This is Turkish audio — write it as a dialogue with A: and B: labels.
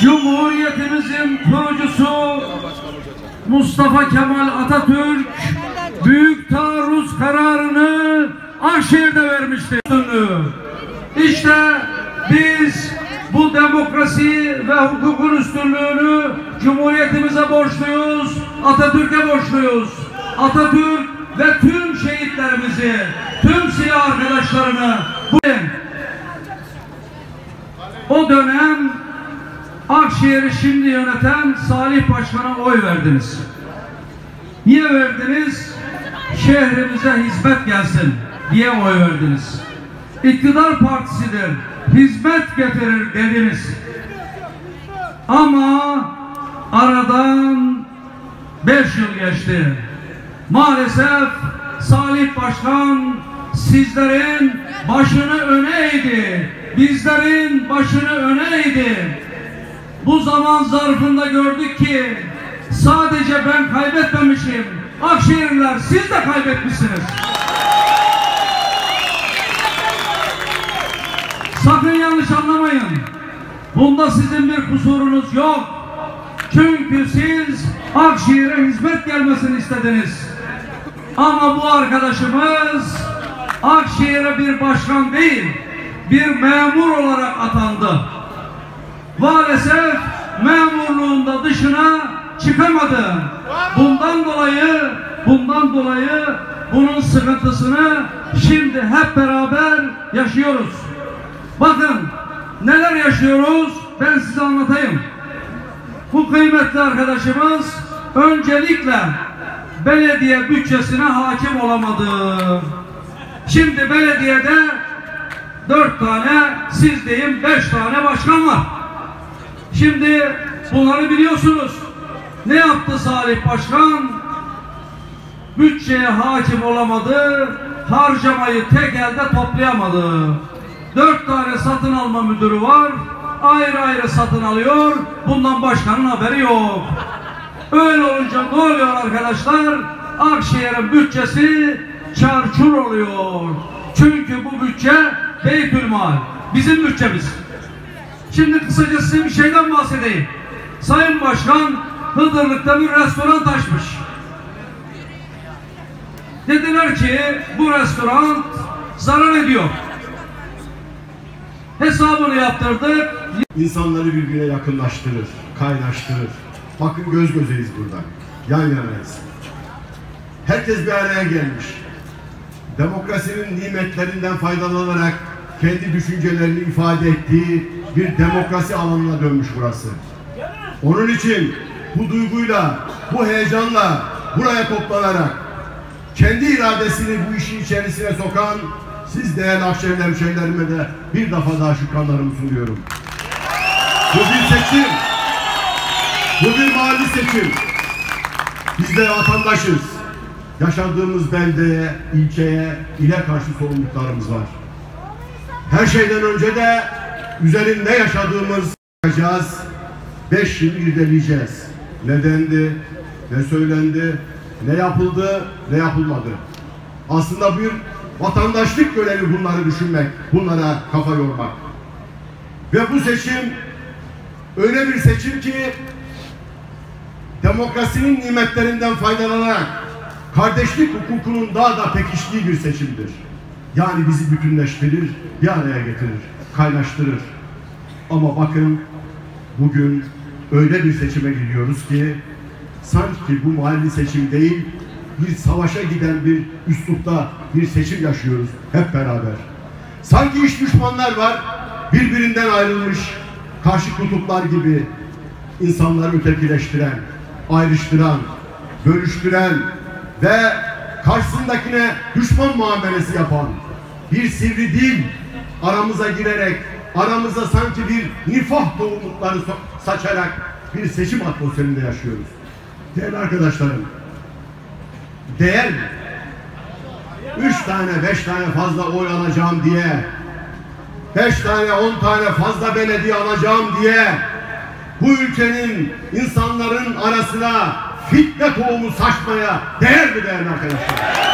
A: Cumhuriyetimizin kurucusu Mustafa Kemal Atatürk büyük taarruz kararını Akşehir'de vermişti. İşte biz bu demokrasi ve hukukun üstünlüğünü Cumhuriyetimize borçluyuz, Atatürk'e borçluyuz. Atatürk ve tüm şehitlerimizi, tüm silah arkadaşlarını bugün o dönem Akşehir'i şimdi yöneten Salih Başkan'a oy verdiniz. Niye verdiniz? Şehrimize hizmet gelsin diye oy verdiniz. İktidar partisidir, hizmet getirir dediniz. Ama aradan beş yıl geçti. Maalesef Salih Başkan sizlerin başını öne eğdi. Bizlerin başını öne eğdi. Bu zaman zarfında gördük ki sadece ben kaybetmemişim. Akşehirliler siz de kaybetmişsiniz. Sakın yanlış anlamayın. Bunda sizin bir kusurunuz yok. Çünkü siz Akşehir'e hizmet gelmesini istediniz. Ama bu arkadaşımız Akşehir'e bir başkan değil, bir memur olarak atandı. Maalesef memurluğunda dışına çıkamadı. Bundan dolayı, bundan dolayı bunun sıkıntısını şimdi hep beraber yaşıyoruz. Bakın neler yaşıyoruz ben size anlatayım. Bu kıymetli arkadaşımız öncelikle belediye bütçesine hakim olamadı. Şimdi belediyede dört tane siz deyin beş tane başkan var. Şimdi bunları biliyorsunuz. Ne yaptı Salih Başkan? Bütçeye hakim olamadı, harcamayı tek elde toplayamadı. Dört tane satın alma müdürü var, ayrı ayrı satın alıyor, bundan başkanın haberi yok. Öyle olunca ne oluyor arkadaşlar? Akşehir'in bütçesi çarçur oluyor. Çünkü bu bütçe Beytülmal, bizim bütçemiz. Şimdi kısaca size bir şeyden bahsedeyim. Sayın Başkan Hıdırlık'ta bir restoran açmış. Dediler ki bu restoran zarar ediyor. Hesabını yaptırdık.
B: İnsanları birbirine yakınlaştırır, kaynaştırır. Bakın göz gözeyiz burada. Yan yanayız. Herkes bir araya gelmiş. Demokrasinin nimetlerinden faydalanarak kendi düşüncelerini ifade ettiği bir demokrasi alanına dönmüş burası. Onun için bu duyguyla, bu heyecanla buraya toplanarak kendi iradesini bu işin içerisine sokan siz değerli Akşehirli hemşehrilerime de bir defa daha şükranlarımı sunuyorum. Bu bir seçim. Bu bir mahalli seçim. Biz de vatandaşız. Yaşadığımız beldeye, ilçeye, ile karşı sorumluluklarımız var. Her şeyden önce de üzerinde yaşadığımız yapacağız. Beş yıl irdeleyeceğiz. Nedendi, ne söylendi, ne yapıldı, ne yapılmadı. Aslında bir vatandaşlık görevi bunları düşünmek, bunlara kafa yormak. Ve bu seçim öyle bir seçim ki demokrasinin nimetlerinden faydalanarak kardeşlik hukukunun daha da pekiştiği bir seçimdir. Yani bizi bütünleştirir, bir araya getirir, kaynaştırır. Ama bakın bugün öyle bir seçime gidiyoruz ki sanki bu mahalli seçim değil, bir savaşa giden bir üslupta bir seçim yaşıyoruz hep beraber. Sanki iş düşmanlar var, birbirinden ayrılmış karşı kutuplar gibi insanları ötekileştiren, ayrıştıran, bölüştüren ve karşısındakine düşman muamelesi yapan bir sivri dil aramıza girerek aramıza sanki bir nifah tohumlukları saçarak bir seçim atmosferinde yaşıyoruz. Değerli arkadaşlarım, değer mi? Üç tane, beş tane fazla oy alacağım diye, beş tane, on tane fazla belediye alacağım diye bu ülkenin insanların arasına fitne tohumu saçmaya değer mi değerli arkadaşlar?